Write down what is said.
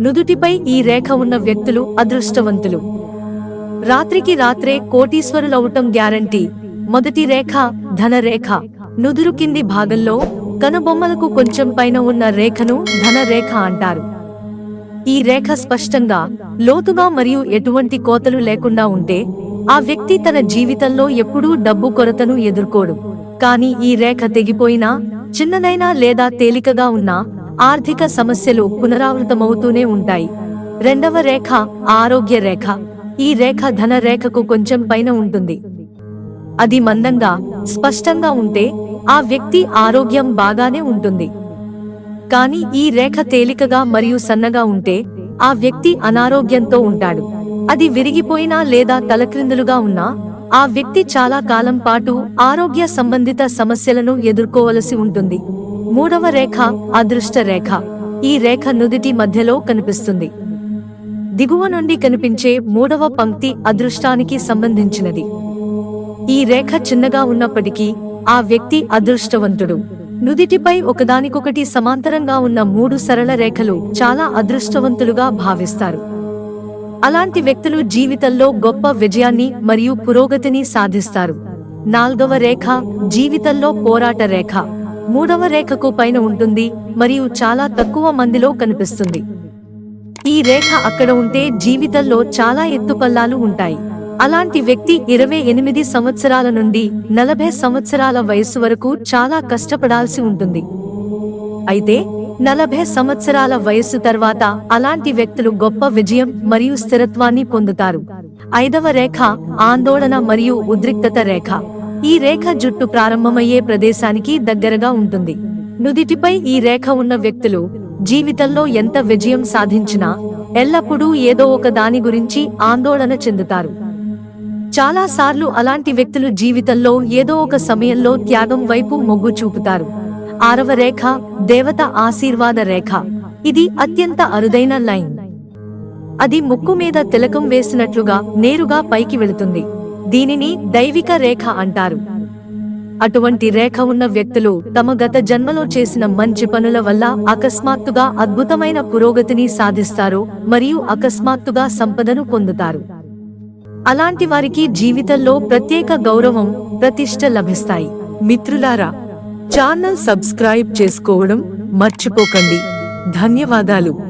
నుదుటిపై ఈ రేఖ ఉన్న వ్యక్తులు అదృష్టవంతులు. రాత్రికి రాత్రే కోటీశ్వరులవటం గ్యారంటీ. మొదటి రేఖ ధన రేఖ. నుదురు కింది భాగంలో కనుబొమ్మలకు కొంచెం పైన ఉన్న రేఖను ధన రేఖ అంటారు. ఈ రేఖ స్పష్టంగా లోతుగా మరియు ఎటువంటి కోతలు లేకుండా ఉంటే ఆ వ్యక్తి తన జీవితంలో ఎప్పుడూ డబ్బు కొరతను ఎదుర్కోడు. కానీ ఈ రేఖ తెగిపోయినా చిన్నదైనా లేదా తేలికగా ఉన్నా ఆర్థిక సమస్యలు పునరావృతమవుతూనే ఉంటాయి. రెండవ రేఖ ఆరోగ్య రేఖ. ఈ రేఖ ధన రేఖకు కొంచెం పైన ఉంటుంది. అది మందంగా స్పష్టంగా ఉంటే ఆ వ్యక్తి ఆరోగ్యం బాగానే ఉంటుంది. కానీ ఈ రేఖ తేలికగా మరియు సన్నగా ఉంటే ఆ వ్యక్తి అనారోగ్యంతో ఉంటాడు. అది విరిగిపోయినా లేదా తలక్రిందులుగా ఉన్నా ఆ వ్యక్తి చాలా కాలం పాటు ఆరోగ్య సంబంధిత సమస్యలను ఎదుర్కోవలసి ఉంటుంది. మూడవ రేఖ అదృష్ట రేఖ. ఈ రేఖ నుదిటి మధ్యలో కనిపిస్తుంది. దిగువ నుండి కనిపించే మూడవ పంక్తి అదృష్టానికి సంబంధించినది. ఈ రేఖ చిన్నగా ఉన్నప్పటికీ ఆ వ్యక్తి అదృష్టవంతుడు. నుదిటిపై ఒకదానికొకటి సమాంతరంగా ఉన్న మూడు సరళ రేఖలు చాలా అదృష్టవంతులుగా భావిస్తారు. అలాంటి వ్యక్తులు జీవితంలో గొప్ప విజయాన్ని మరియు పురోగతిని సాధిస్తారు. నాల్గవ రేఖ జీవితంలో పోరాట రేఖ. మూడవ రేఖకు పైన ఉంటుంది మరియు చాలా తక్కువ మందిలో కనిపిస్తుంది. ఈ రేఖ అక్కడ ఉంటే జీవితంలో చాలా ఎత్తుపల్లాలు ఉంటాయి. అలాంటి వ్యక్తి ఇరవై ఎనిమిది సంవత్సరాల నుండి నలభై సంవత్సరాల వయస్సు వరకు చాలా కష్టపడాల్సి ఉంటుంది. అయితే నలభై సంవత్సరాల వయస్సు తర్వాత అలాంటి వ్యక్తులు గొప్ప విజయం మరియు స్థిరత్వాన్ని పొందుతారు. ఐదవ రేఖ ఆందోళన మరియు ఉద్రిక్తత రేఖ. ఈ రేఖ జుట్టు ప్రారంభమయ్యే ప్రదేశానికి దగ్గరగా ఉంటుంది. నుదిటిపై ఈ రేఖ ఉన్న వ్యక్తులు జీవితంలో ఎంత విజయం సాధించినా ఎల్లప్పుడూ ఏదో ఒక దాని గురించి ఆందోళన చెందుతారు. చాలాసార్లు అలాంటి వ్యక్తులు జీవితంలో ఏదో ఒక సమయంలో త్యాగం వైపు మొగ్గు చూపుతారు. ఆరవ రేఖ దేవత ఆశీర్వాద రేఖ. ఇది అత్యంత అరుదైన లైన్. అది ముక్కు మీద తిలకం వేసినట్లుగా నేరుగా పైకి వెళుతుంది. దీనిని దైవిక రేఖ అంటారు. అటువంటి రేఖ ఉన్న వ్యక్తులు తమ గత జన్మలో చేసిన మంచి పనుల వల్ల అకస్మాత్తుగా అద్భుతమైన పురోగతిని సాధిస్తారు మరియు అకస్మాత్తుగా సంపదను పొందుతారు. అలాంటి వారికి జీవితంలో ప్రత్యేక గౌరవం ప్రతిష్ట లభిస్తాయి. మిత్రులారా ఛానల్ సబ్స్క్రైబ్ చేసుకోవడం మర్చిపోకండి. ధన్యవాదాలు.